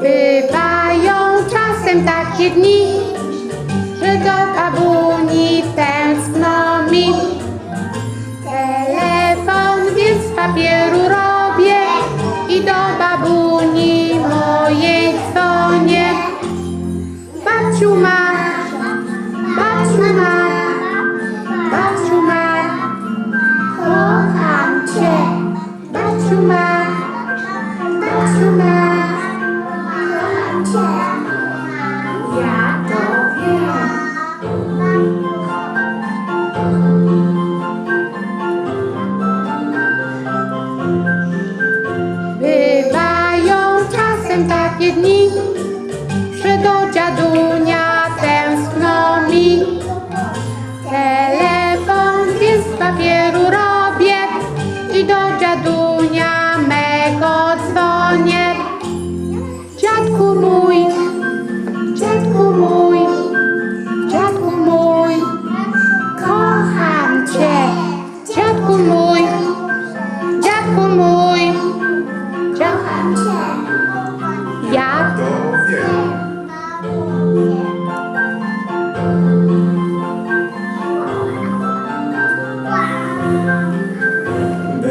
Bywają czasem takie dni, że do babuni tęskno mi. Telefon więc z papieru robię i do babuni mojej dzwonię. Babciu ma Bywają czasem takie dni, môi trắng